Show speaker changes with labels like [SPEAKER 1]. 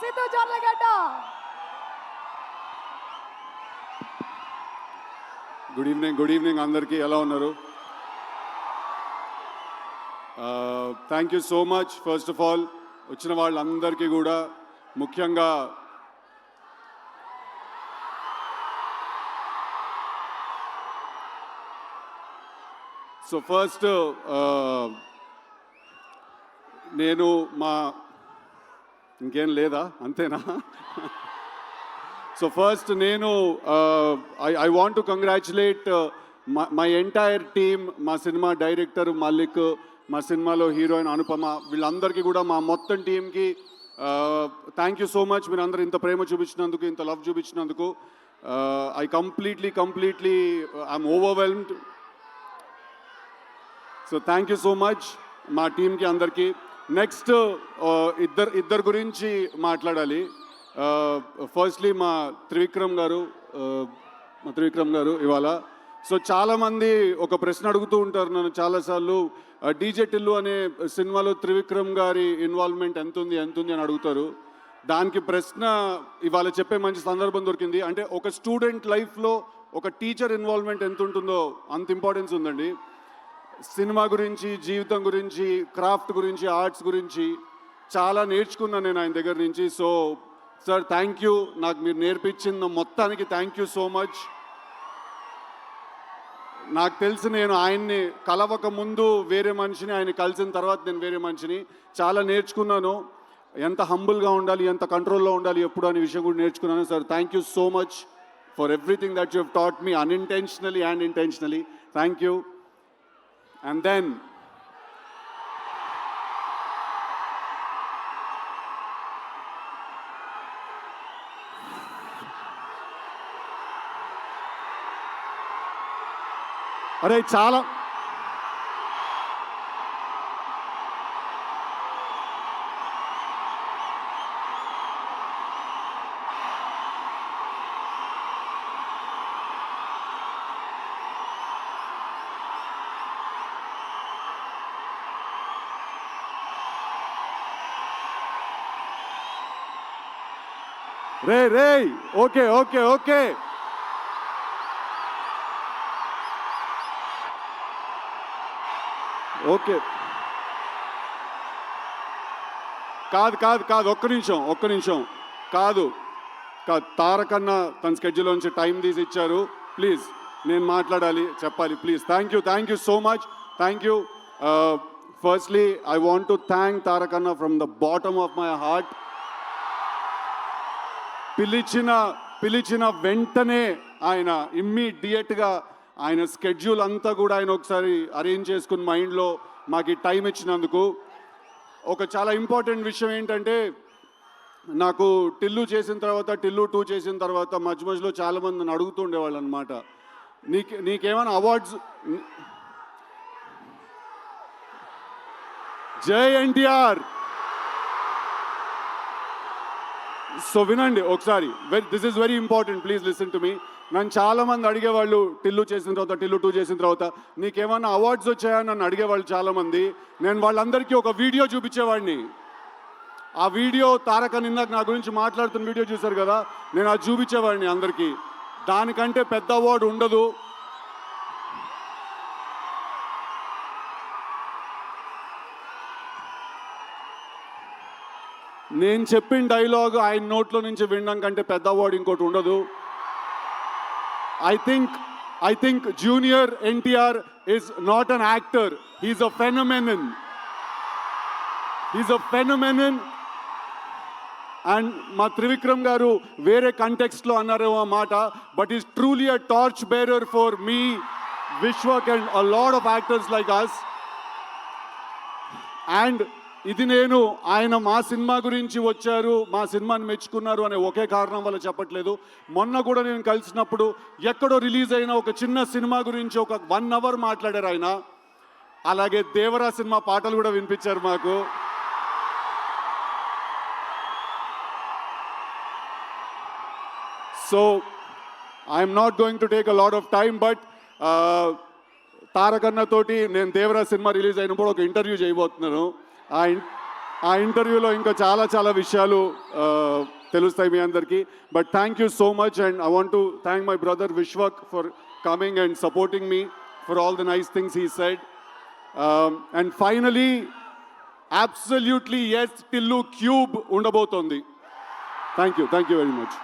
[SPEAKER 1] Siddhu Jonnalagadda
[SPEAKER 2] good evening good evening అందరికీ ఎలా ఉన్నారు? Thank you so much first of all వచ్చిన వాళ్ళందరికీ కూడా ముఖ్యంగా సో ఫస్ట్ uh, నేను మా ఇంకేం లేదా? అంతేనా? సో ఫస్ట్ నేను I I want to congratulate my entire team మా సినిమా డైరెక్టర్ మల్లిక్ మా సినిమాలో హీరోయిన్ అనుపమ వీళ్ళందరికీ కూడా మా మొత్తం టీంకి థ్యాంక్ యూ సో మచ్ మీరు అందరూ ఇంత ప్రేమ చూపించినందుకు ఇంత love చూపించినందుకు I completely completely I'm overwhelmed so thank you so much మా టీంకి అందరికీ. నెక్స్ట్ uh, ఇద్దరు ఇద్దరు గురించి మాట్లాడాలి. Uh, ఫస్ట్లీ మా త్రివిక్రమ్ గారు uh, మా త్రివిక్రమ్ గారు ఇవాళ. సో చాలామంది ఒక ప్రశ్న అడుగుతూ ఉంటారు నన్ను చాలాసార్లు. డీజే టిల్లు అనే సినిమాలో త్రివిక్రమ్ గారి ఇన్వాల్వ్మెంట్ ఎంత ఉంది ఎంత ఉంది అని అడుగుతారు. దానికి ప్రశ్న ఇవాళ చెప్పే మంచి సందర్భం దొరికింది. అంటే ఒక స్టూడెంట్ లైఫ్లో ఒక టీచర్ ఇన్వాల్వ్మెంట్ ఎంత ఉంటుందో అంత ఇంపార్టెన్స్ ఉందండి. సినిమా గురించి జీవితం గురించి క్రాఫ్ట్ గురించి ఆర్ట్స్ గురించి చాలా నేర్చుకున్నాను నేను ఆయన దగ్గర నుంచి. సో సార్ థ్యాంక్ యూ నాకు మీరు నేర్పించిన మొత్తానికి థ్యాంక్ యూ సో మచ్ నాకు తెలిసి నేను ఆయన్ని కలవక ముందు వేరే మనిషిని ఆయన కలిసిన తర్వాత నేను వేరే మనిషిని చాలా నేర్చుకున్నాను. ఎంత హంబుల్గా ఉండాలి ఎంత కంట్రోల్లో ఉండాలి ఎప్పుడు అనే విషయం కూడా నేర్చుకున్నాను. Sir thank you so much for everything that you taught me unintentionally and intentionally thank you And then, అరే చాలా రే రే ఓకే ఓకే ఓకే. ఓకే. కాదు కాదు కాదు ఒక్క నిమిషం ఒక్క నిమిషం. కాదు కాదు తారకన్న తన స్కెడ్యూల్ నుంచి టైం తీసి ఇచ్చారు. ప్లీజ్ నేను మాట్లాడాలి చెప్పాలి. Please thank you thank you so much thank you firstly I want to thank తారకన్న from the bottom of my heart పిలిచిన పిలిచిన వెంటనే ఆయన ఇమ్మీడియట్గా ఆయన స్కెడ్యూల్ అంతా కూడా ఆయన ఒకసారి అరేంజ్ చేసుకుని మైండ్లో మాకు టైం ఇచ్చినందుకు. ఒక చాలా ఇంపార్టెంట్ విషయం ఏంటంటే నాకు టిల్లు చేసిన తర్వాత టిల్లు టూ చేసిన తర్వాత మధ్య మధ్యలో చాలామంది నన్ను అడుగుతూ అనమాట నీకు నీకేమైనా అవార్డ్స్? జై ఎన్టీఆర్! సో వినండి ఒకసారి. This is very important please listen to me నన్ను చాలామంది అడిగేవాళ్ళు టిల్లు చేసిన తర్వాత టిల్లు టూ చేసిన తర్వాత నీకేమన్నా అవార్డ్స్ వచ్చాయా? నన్ను అడిగేవాళ్ళు చాలామంది. నేను వాళ్ళందరికీ ఒక వీడియో చూపించేవాడిని. ఆ వీడియో తారక నిందాక నా గురించి మాట్లాడుతున్న వీడియో చూశారు కదా? నేను అది చూపించేవాడిని అందరికీ. దానికంటే పెద్ద అవార్డు ఉండదు. నేను చెప్పిన డైలాగ్ ఆయన నోట్లో నుంచి వినడం కంటే పెద్ద అవార్డు ఇంకోటి ఉండదు. I think I think junior NTR is not an actor he's a phenomenon he's a phenomenon and మా త్రివిక్రమ్ గారు వేరే కంటెక్స్ట్లో అన్నారేమో ఆ మాట but is truly a torch bearer for me Vishwak and a lot of actors like us and ఇది నేను ఆయన మా సినిమా గురించి వచ్చారు మా సినిమాని మెచ్చుకున్నారు అనే ఒకే కారణం వల్ల చెప్పట్లేదు. మొన్న కూడా నేను కలిసినప్పుడు ఎక్కడో రిలీజ్ అయిన ఒక చిన్న సినిమా గురించి ఒక వన్ అవర్ మాట్లాడారు ఆయన. అలాగే దేవరా సినిమా పాటలు కూడా వినిపించారు మాకు. So I'm not going to take a lot of time but తారకన్న తోటి నేను దేవరా సినిమా రిలీజ్ అయినప్పుడు ఒక ఇంటర్వ్యూ చేయబోతున్నాను. ఆ ఆ ఇంటర్వ్యూలో ఇంకా చాలా చాలా విషయాలు తెలుస్తాయి మీ అందరికీ. But thank you so much and I want to thank my brother Vishwak for coming and supporting me for all the nice things he said and finally absolutely yes Tillu cube ఉండబోతోంది. Thank you thank you very much